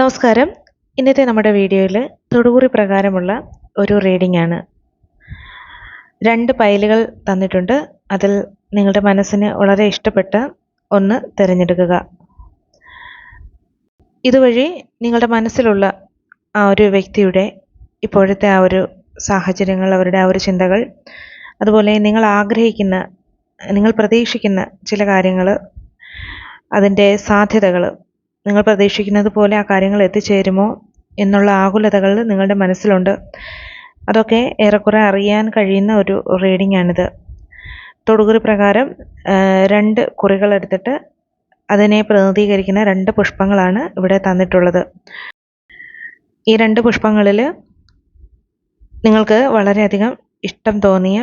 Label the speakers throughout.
Speaker 1: നമസ്കാരം. ഇന്നത്തെ നമ്മുടെ വീഡിയോയിൽ തൊടുകുറി പ്രകാരമുള്ള ഒരു റീഡിംഗ് ആണ്. രണ്ട് പൈലുകൾ തന്നിട്ടുണ്ട്. അതിൽ നിങ്ങളുടെ മനസ്സിന് വളരെ ഇഷ്ടപ്പെട്ട ഒന്ന് തിരഞ്ഞെടുക്കുക. ഇതുവഴി നിങ്ങളുടെ മനസ്സിലുള്ള ആ ഒരു വ്യക്തിയുടെ ഇപ്പോഴത്തെ ആ ഒരു സാഹചര്യങ്ങൾ അവരുടെ ആ ഒരു ചിന്തകൾ അതുപോലെ നിങ്ങൾ ആഗ്രഹിക്കുന്ന നിങ്ങൾ പ്രതീക്ഷിക്കുന്ന ചില കാര്യങ്ങൾ അതിന്റെ സാധ്യതകൾ നിങ്ങൾ പ്രതീക്ഷിക്കുന്നത് പോലെ ആ കാര്യങ്ങൾ എത്തിച്ചേരുമോ എന്നുള്ള ആകുലതകൾ നിങ്ങളുടെ മനസ്സിലുണ്ട്. അതൊക്കെ ഏറെക്കുറെ അറിയാൻ കഴിയുന്ന ഒരു റീഡിംഗ് ആണിത്. തൊടുകുറി പ്രകാരം രണ്ട് കുറികൾ എടുത്തിട്ട് അതിനെ പ്രതിനിധീകരിക്കുന്ന രണ്ട് പുഷ്പങ്ങളാണ് ഇവിടെ തന്നിട്ടുള്ളത്. ഈ രണ്ട് പുഷ്പങ്ങളിൽ നിങ്ങൾക്ക് വളരെയധികം ഇഷ്ടം തോന്നിയ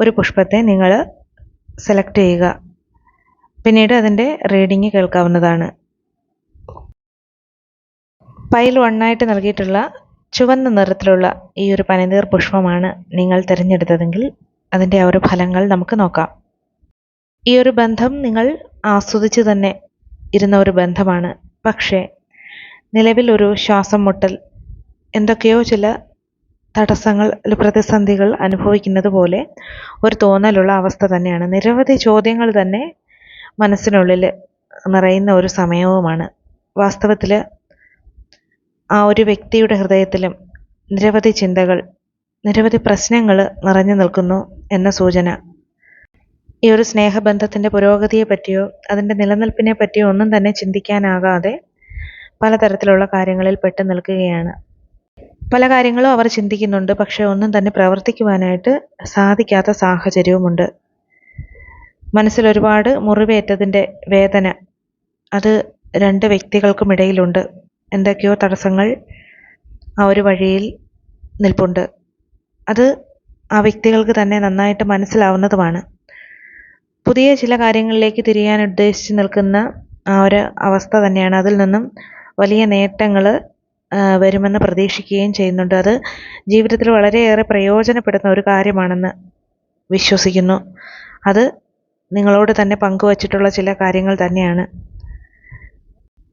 Speaker 1: ഒരു പുഷ്പത്തെ നിങ്ങൾ സെലക്ട് ചെയ്യുക. പിന്നീട് അതിന്റെ റീഡിങ് കേൾക്കാവുന്നതാണ്. പൈൽ വണ്ണായിട്ട് നൽകിയിട്ടുള്ള ചുവന്ന നിറത്തിലുള്ള ഈ ഒരു പനിനീർ പുഷ്പമാണ് നിങ്ങൾ തിരഞ്ഞെടുത്തതെങ്കിൽ അതിന്റെ ആ ഒരു ഫലങ്ങൾ നമുക്ക് നോക്കാം. ഈ ഒരു ബന്ധം നിങ്ങൾ ആസ്വദിച്ച് തന്നെ ഇരുന്ന ഒരു ബന്ധമാണ്. പക്ഷേ നിലവിൽ ഒരു ശ്വാസം മുട്ടൽ എന്തൊക്കെയോ ചില തടസ്സങ്ങൾ പ്രതിസന്ധികൾ അനുഭവിക്കുന്നത് പോലെ ഒരു തോന്നലുള്ള അവസ്ഥ തന്നെയാണ്. നിരവധി ചോദ്യങ്ങൾ തന്നെ മനസ്സിനുള്ളിൽ നിറയുന്ന ഒരു സമയവുമാണ്. വാസ്തവത്തിൽ ആ ഒരു വ്യക്തിയുടെ ഹൃദയത്തിലും നിരവധി ചിന്തകൾ നിരവധി പ്രശ്നങ്ങൾ നിറഞ്ഞു നിൽക്കുന്നു എന്ന സൂചന. ഈ ഒരു സ്നേഹബന്ധത്തിന്റെ പുരോഗതിയെ പറ്റിയോ അതിന്റെ നിലനിൽപ്പിനെ പറ്റിയോ ഒന്നും തന്നെ ചിന്തിക്കാനാകാതെ പലതരത്തിലുള്ള കാര്യങ്ങളിൽ പെട്ടു നിൽക്കുകയാണ്. പല കാര്യങ്ങളും അവർ ചിന്തിക്കുന്നുണ്ട് പക്ഷേ ഒന്നും തന്നെ പ്രവർത്തിക്കുവാനായിട്ട് സാധിക്കാത്ത സാഹചര്യവുമുണ്ട്. മനസ്സിൽ ഒരുപാട് മുറിവേറ്റതിന്റെ വേദന അത് രണ്ട് വ്യക്തികൾക്കുമിടയിലുണ്ട്. എന്തൊക്കെയോ തടസ്സങ്ങൾ ആ ഒരു വഴിയിൽ നിൽപ്പുണ്ട്. അത് ആ വ്യക്തികൾക്ക് തന്നെ നന്നായിട്ട് മനസ്സിലാവുന്നതുമാണ്. പുതിയ ചില കാര്യങ്ങളിലേക്ക് തിരിയാൻ ഉദ്ദേശിച്ച് നിൽക്കുന്ന ആ ഒരു അവസ്ഥ തന്നെയാണ്. അതിൽ നിന്നും വലിയ നേട്ടങ്ങൾ വരുമെന്ന് പ്രതീക്ഷിക്കുകയും ചെയ്യുന്നുണ്ട്. അത് ജീവിതത്തിൽ വളരെയേറെ പ്രയോജനപ്പെടുന്ന ഒരു കാര്യമാണെന്ന് വിശ്വസിക്കുന്നു. അത് നിങ്ങളോട് തന്നെ പങ്കുവച്ചിട്ടുള്ള ചില കാര്യങ്ങൾ തന്നെയാണ്.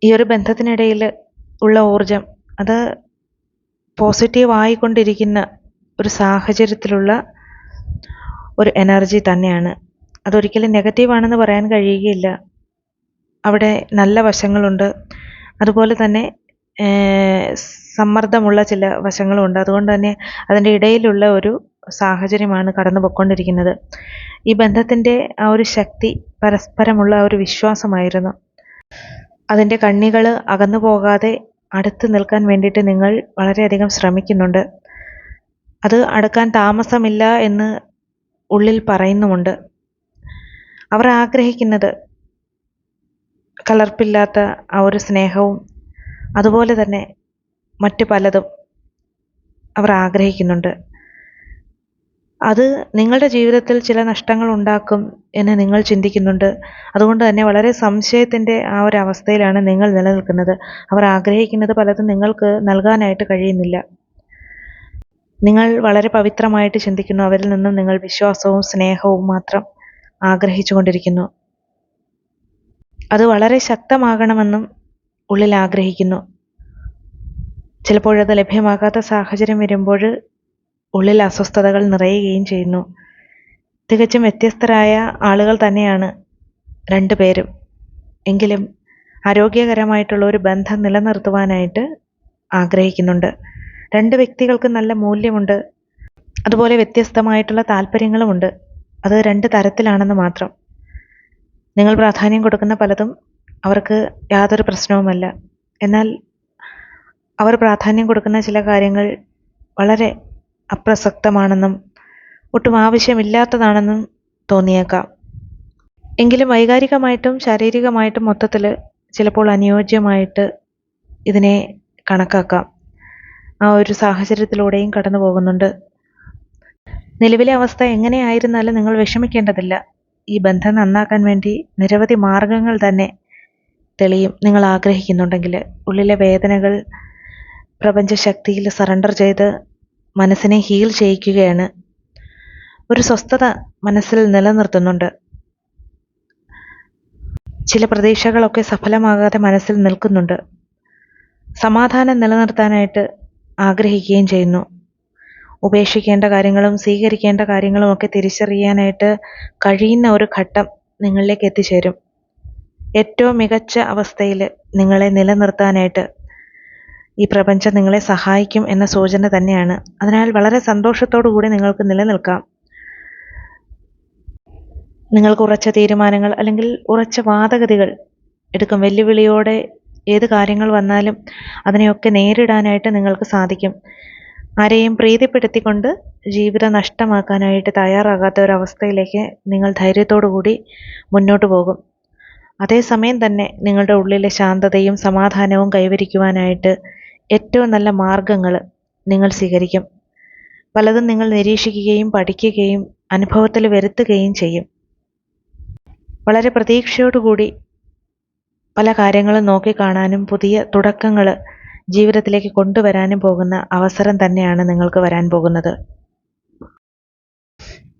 Speaker 1: ഈ ഒരു ബന്ധത്തിനിടയിൽ ഉള്ള ഊർജം അത് പോസിറ്റീവ് ആയിക്കൊണ്ടിരിക്കുന്ന ഒരു സാഹചര്യത്തിലുള്ള ഒരു എനർജി തന്നെയാണ്. അതൊരിക്കലും നെഗറ്റീവ് ആണെന്ന് പറയാൻ കഴിയുകയില്ല. അവിടെ നല്ല വശങ്ങളുണ്ട്. അതുപോലെ തന്നെ സമ്മർദ്ദമുള്ള ചില വശങ്ങളുമുണ്ട് അതുകൊണ്ട് തന്നെ അതിന്റെ ഇടയിലുള്ള ഒരു സാഹചര്യമാണ് കടന്നു പോയിക്കൊണ്ടിരിക്കുന്നത് ഈ ബന്ധത്തിന്റെ ആ ഒരു ശക്തി പരസ്പരമുള്ള ഒരു വിശ്വാസമായിരുന്നു. അതിന്റെ കണ്ണികൾ അകന്നു പോകാതെ അടുത്ത് നിൽക്കാൻ വേണ്ടിയിട്ട് നിങ്ങൾ വളരെയധികം ശ്രമിക്കുന്നുണ്ട്. അത് അടുക്കാൻ താമസമില്ല എന്ന് ഉള്ളിൽ പറയുന്നുമുണ്ട്. അവർ ആഗ്രഹിക്കുന്നത് കലർപ്പില്ലാത്ത ആ ഒരു സ്നേഹവും അതുപോലെ തന്നെ മറ്റു പലതും അവർ ആഗ്രഹിക്കുന്നുണ്ട്. അത് നിങ്ങളുടെ ജീവിതത്തിൽ ചില നഷ്ടങ്ങൾ ഉണ്ടാക്കും എന്ന് നിങ്ങൾ ചിന്തിക്കുന്നുണ്ട്. അതുകൊണ്ട് തന്നെ വളരെ സംശയത്തിന്റെ ആ ഒരു അവസ്ഥയിലാണ് നിങ്ങൾ നിലനിൽക്കുന്നത്. അവർ ആഗ്രഹിക്കുന്നത് പലതും നിങ്ങൾക്ക് നൽകാനായിട്ട് കഴിയുന്നില്ല. നിങ്ങൾ വളരെ പവിത്രമായിട്ട് ചിന്തിക്കുന്നു. അവരിൽ നിന്നും നിങ്ങൾ വിശ്വാസവും സ്നേഹവും മാത്രം ആഗ്രഹിച്ചു കൊണ്ടിരിക്കുന്നു. അത് വളരെ ശക്തമാകണമെന്നും ഉള്ളിൽ ആഗ്രഹിക്കുന്നു. ചിലപ്പോഴത് ലഭ്യമാകാത്ത സാഹചര്യം വരുമ്പോൾ ഉള്ളിൽ അസ്വസ്ഥതകൾ നിറയുകയും ചെയ്യുന്നു. തികച്ചും വ്യത്യസ്തരായ ആളുകൾ തന്നെയാണ് രണ്ടു പേരും. എങ്കിലും ആരോഗ്യകരമായിട്ടുള്ള ഒരു ബന്ധം നിലനിർത്തുവാനായിട്ട് ആഗ്രഹിക്കുന്നുണ്ട്. രണ്ട് വ്യക്തികൾക്ക് നല്ല മൂല്യമുണ്ട്. അതുപോലെ വ്യത്യസ്തമായിട്ടുള്ള താല്പര്യങ്ങളുമുണ്ട്. അത് രണ്ട് തരത്തിലാണെന്ന് മാത്രം. നിങ്ങൾ പ്രാധാന്യം കൊടുക്കുന്ന പലതും അവർക്ക് യാതൊരു പ്രശ്നവുമല്ല. എന്നാൽ അവർ പ്രാധാന്യം കൊടുക്കുന്ന ചില കാര്യങ്ങൾ വളരെ അപ്രസക്തമാണെന്നും ഒട്ടും ആവശ്യമില്ലാത്തതാണെന്നും തോന്നിയേക്കാം. എങ്കിലും വൈകാരികമായിട്ടും ശാരീരികമായിട്ടും മൊത്തത്തിൽ ചിലപ്പോൾ അനുയോജ്യമായിട്ട് ഇതിനെ കണക്കാക്കാം. ആ ഒരു സാഹചര്യത്തിലൂടെയും കടന്നു പോകുന്നുണ്ട്. നിലവിലെ അവസ്ഥ എങ്ങനെയായിരുന്നാലും നിങ്ങൾ വിഷമിക്കേണ്ടതില്ല. ഈ ബന്ധം നന്നാക്കാൻ വേണ്ടി നിരവധി മാർഗങ്ങൾ തന്നെ തെളിയും. നിങ്ങൾ ആഗ്രഹിക്കുന്നുണ്ടെങ്കിൽ ഉള്ളിലെ വേദനകൾ പ്രപഞ്ചശക്തിയിൽ സറണ്ടർ ചെയ്ത് മനസ്സിനെ ഹീൽ ചെയ്യിക്കുകയാണ്. ഒരു സ്വസ്ഥത മനസ്സിൽ നിലനിർത്തുന്നുണ്ട്. ചില പ്രതീക്ഷകളൊക്കെ സഫലമാകാതെ മനസ്സിൽ നിൽക്കുന്നുണ്ട്. സമാധാനം നിലനിർത്താനായിട്ട് ആഗ്രഹിക്കുകയും ചെയ്യുന്നു. ഉപേക്ഷിക്കേണ്ട കാര്യങ്ങളും സ്വീകരിക്കേണ്ട കാര്യങ്ങളും ഒക്കെ തിരിച്ചറിയാനായിട്ട് കഴിയുന്ന ഒരു ഘട്ടം നിങ്ങളിലേക്ക് എത്തിച്ചേരും. ഏറ്റവും മികച്ച അവസ്ഥയിൽ നിങ്ങളെ നിലനിർത്താനായിട്ട് ഈ പ്രപഞ്ചം നിങ്ങളെ സഹായിക്കും എന്ന സൂചന തന്നെയാണ്. അതിനാൽ വളരെ സന്തോഷത്തോടു കൂടി നിങ്ങൾക്ക് നിലനിൽക്കാം. നിങ്ങൾക്ക് ഉറച്ച തീരുമാനങ്ങൾ അല്ലെങ്കിൽ ഉറച്ച വാദഗതികൾ എടുക്കും. വെല്ലുവിളിയോടെ ഏത് കാര്യങ്ങൾ വന്നാലും അതിനെയൊക്കെ നേരിടാനായിട്ട് നിങ്ങൾക്ക് സാധിക്കും. ആരെയും പ്രീതിപ്പെടുത്തിക്കൊണ്ട് ജീവിതം നഷ്ടമാക്കാനായിട്ട് തയ്യാറാകാത്ത ഒരവസ്ഥയിലേക്ക് നിങ്ങൾ ധൈര്യത്തോടു കൂടി മുന്നോട്ട് പോകും. അതേസമയം തന്നെ നിങ്ങളുടെ ഉള്ളിലെ ശാന്തതയും സമാധാനവും കൈവരിക്കുവാനായിട്ട് ഏറ്റവും നല്ല മാർഗങ്ങൾ നിങ്ങൾ സ്വീകരിക്കും. പലതും നിങ്ങൾ നിരീക്ഷിക്കുകയും പഠിക്കുകയും അനുഭവത്തിൽ വരുത്തുകയും ചെയ്യും. വളരെ പ്രതീക്ഷയോടുകൂടി പല കാര്യങ്ങളും നോക്കിക്കാണാനും പുതിയ തുടക്കങ്ങൾ ജീവിതത്തിലേക്ക് കൊണ്ടുവരാനും പോകുന്ന അവസരം തന്നെയാണ് നിങ്ങൾക്ക് വരാൻ പോകുന്നത്.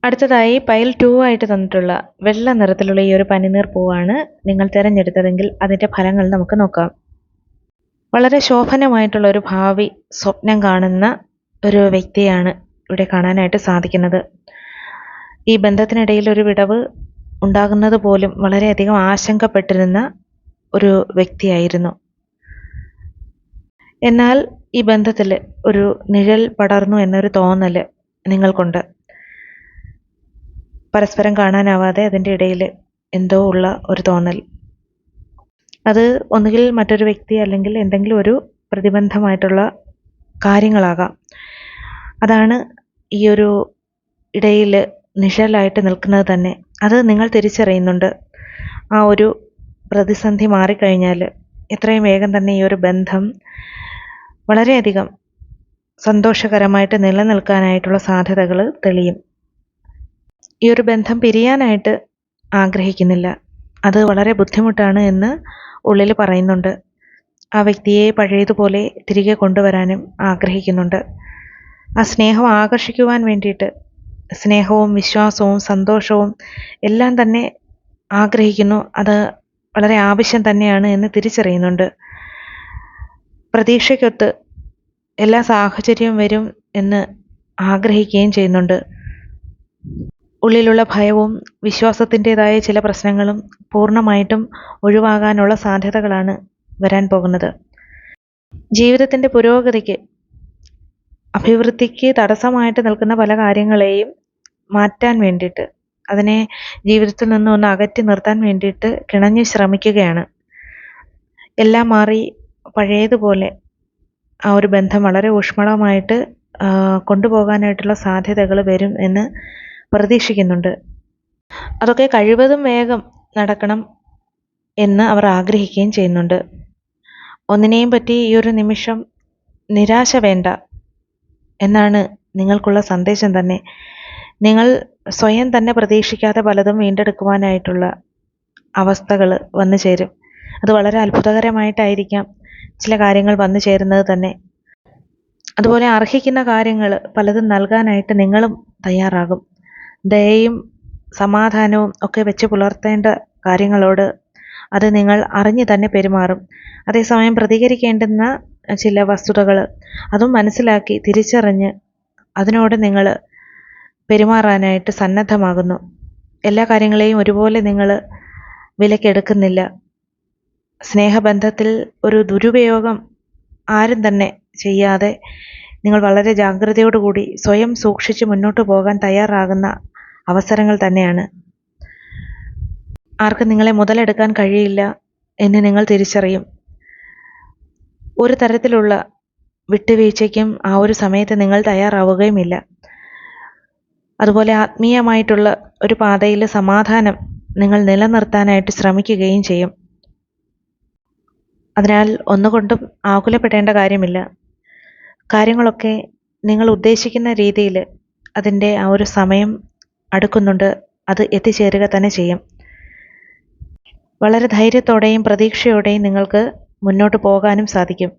Speaker 1: അടുത്തതായി പൈൽ ടു ആയിട്ട് തന്നിട്ടുള്ള വെള്ള നിറത്തിലുള്ള ഈ ഒരു പനിനീർ പൂവാണ് നിങ്ങൾ തിരഞ്ഞെടുത്തതെങ്കിൽ അതിന്റെ ഫലങ്ങൾ നമുക്ക് നോക്കാം. വളരെ ശോഭനമായിട്ടുള്ള ഒരു ഭാവി സ്വപ്നം കാണുന്ന ഒരു വ്യക്തിയാണ് ഇവിടെ കാണാനായിട്ട് സാധിക്കുന്നത്. ഈ ബന്ധത്തിനിടയിൽ ഒരു വിടവ് ഉണ്ടാകുന്നത് പോലും വളരെയധികം ആശങ്കപ്പെട്ടിരുന്ന ഒരു വ്യക്തിയായിരുന്നു. എന്നാൽ ഈ ബന്ധത്തിൽ ഒരു നിഴൽ പടർന്നു എന്നൊരു തോന്നൽ നിങ്ങൾക്കുണ്ട്. പരസ്പരം കാണാനാവാതെ അതിന്റെ ഇടയിൽ എന്തോ ഉള്ള ഒരു തോന്നൽ. അത് ഒന്നുകിൽ മറ്റൊരു വ്യക്തി അല്ലെങ്കിൽ എന്തെങ്കിലും ഒരു പ്രതിബന്ധമായിട്ടുള്ള കാര്യങ്ങളാകാം. അതാണ് ഈ ഒരു ഇടയിൽ നിഴലായിട്ട് നിൽക്കുന്നത് തന്നെ. അത് നിങ്ങൾ തിരിച്ചറിയുന്നുണ്ട്. ആ ഒരു പ്രതിസന്ധി മാറിക്കഴിഞ്ഞാൽ എത്രയും വേഗം തന്നെ ഈ ഒരു ബന്ധം വളരെയധികം സന്തോഷകരമായിട്ട് നിലനിൽക്കാനായിട്ടുള്ള സാധ്യതകൾ തെളിയും. ഈ ഒരു ബന്ധം പിരിയാനായിട്ട് ആഗ്രഹിക്കുന്നില്ല. അത് വളരെ ബുദ്ധിമുട്ടാണ് എന്ന് ഉള്ളിൽ പറയുന്നുണ്ട്. ആ വ്യക്തിയെ പഴയതുപോലെ തിരികെ കൊണ്ടുവരാനും ആഗ്രഹിക്കുന്നുണ്ട്. ആ സ്നേഹം ആകർഷിക്കുവാൻ വേണ്ടിയിട്ട് സ്നേഹവും വിശ്വാസവും സന്തോഷവും എല്ലാം തന്നെ ആഗ്രഹിക്കുന്നു. അത് വളരെ ആവശ്യം തന്നെയാണ് എന്ന് തിരിച്ചറിയുന്നുണ്ട്. പ്രതീക്ഷയ്ക്കൊത്ത് എല്ലാ സാഹചര്യവും വരും എന്ന് ആഗ്രഹിക്കുകയും ചെയ്യുന്നുണ്ട്. ഉള്ളിലുള്ള ഭയവും വിശ്വാസത്തിന്റെതായ ചില പ്രശ്നങ്ങളും പൂർണമായിട്ടും ഒഴിവാകാനുള്ള സാധ്യതകളാണ് വരാൻ പോകുന്നത്. ജീവിതത്തിന്റെ പുരോഗതിക്ക് അഭിവൃദ്ധിക്ക് തടസ്സമായിട്ട് നിൽക്കുന്ന പല കാര്യങ്ങളെയും മാറ്റാൻ വേണ്ടിയിട്ട് അതിനെ ജീവിതത്തിൽ നിന്ന് ഒന്ന് അകറ്റി നിർത്താൻ വേണ്ടിയിട്ട് കിണഞ്ഞ് ശ്രമിക്കുകയാണ്. എല്ലാം മാറി പഴയതുപോലെ ആ ഒരു ബന്ധം വളരെ ഊഷ്മളമായിട്ട് കൊണ്ടുപോകാനായിട്ടുള്ള സാധ്യതകൾ വരും എന്ന് പ്രതീക്ഷിക്കുന്നുണ്ട്. അതൊക്കെ കഴിവതും വേഗം നടക്കണം എന്ന് അവർ ആഗ്രഹിക്കുകയും ചെയ്യുന്നുണ്ട്. ഒന്നിനെയും പറ്റി ഈ ഒരു നിമിഷം നിരാശ വേണ്ട എന്നാണ് നിങ്ങൾക്കുള്ള സന്ദേശം തന്നെ. നിങ്ങൾ സ്വയം തന്നെ പ്രതീക്ഷിക്കാതെ പലതും വീണ്ടെടുക്കുവാനായിട്ടുള്ള അവസ്ഥകൾ വന്നു ചേരും. അത് വളരെ അത്ഭുതകരമായിട്ടായിരിക്കാം ചില കാര്യങ്ങൾ വന്നു ചേരുന്നത് തന്നെ. അതുപോലെ അർഹിക്കുന്ന കാര്യങ്ങൾ പലതും നൽകാനായിട്ട് നിങ്ങളും തയ്യാറാകും. ദയയും സമാധാനവും ഒക്കെ വെച്ച് പുലർത്തേണ്ട കാര്യങ്ങളോട് അത് നിങ്ങൾ അറിഞ്ഞു തന്നെ പെരുമാറും. അതേസമയം പ്രതികരിക്കേണ്ടുന്ന ചില വസ്തുതകൾ അതും മനസ്സിലാക്കി തിരിച്ചറിഞ്ഞ് അതിനോട് നിങ്ങൾ പെരുമാറാനായിട്ട് സന്നദ്ധമാകുന്നു. എല്ലാ കാര്യങ്ങളെയും ഒരുപോലെ നിങ്ങൾ വിലക്കെടുക്കുന്നില്ല. സ്നേഹബന്ധത്തിൽ ഒരു ദുരുപയോഗം ആരും തന്നെ ചെയ്യാതെ നിങ്ങൾ വളരെ ജാഗ്രതയോടുകൂടി സ്വയം സൂക്ഷിച്ച് മുന്നോട്ട് പോകാൻ തയ്യാറാകുന്ന അവസരങ്ങൾ തന്നെയാണ്. ആർക്കും നിങ്ങളെ മുതലെടുക്കാൻ കഴിയില്ല എന്ന് നിങ്ങൾ തിരിച്ചറിയും. ഒരു തരത്തിലുള്ള വിട്ടുവീഴ്ചയ്ക്കും ആ ഒരു സമയത്ത് നിങ്ങൾ തയ്യാറാവുകയുമില്ല. അതുപോലെ ആത്മീയമായിട്ടുള്ള ഒരു പാതയിൽ സമാധാനം നിങ്ങൾ നിലനിർത്താനായിട്ട് ശ്രമിക്കുകയും ചെയ്യും. അതിനാൽ ഒന്നുകൊണ്ടും ആകുലപ്പെടേണ്ട കാര്യമില്ല. കാര്യങ്ങളൊക്കെ നിങ്ങൾ ഉദ്ദേശിക്കുന്ന രീതിയിൽ അതിന്റെ ആ ഒരു സമയം അടുക്കുന്നുണ്ട്. അത് എത്തിച്ചേരുക തന്നെ ചെയ്യും. വളരെ ധൈര്യത്തോടെയും പ്രതീക്ഷയോടെയും നിങ്ങൾക്ക് മുന്നോട്ട് പോകാനും സാധിക്കും.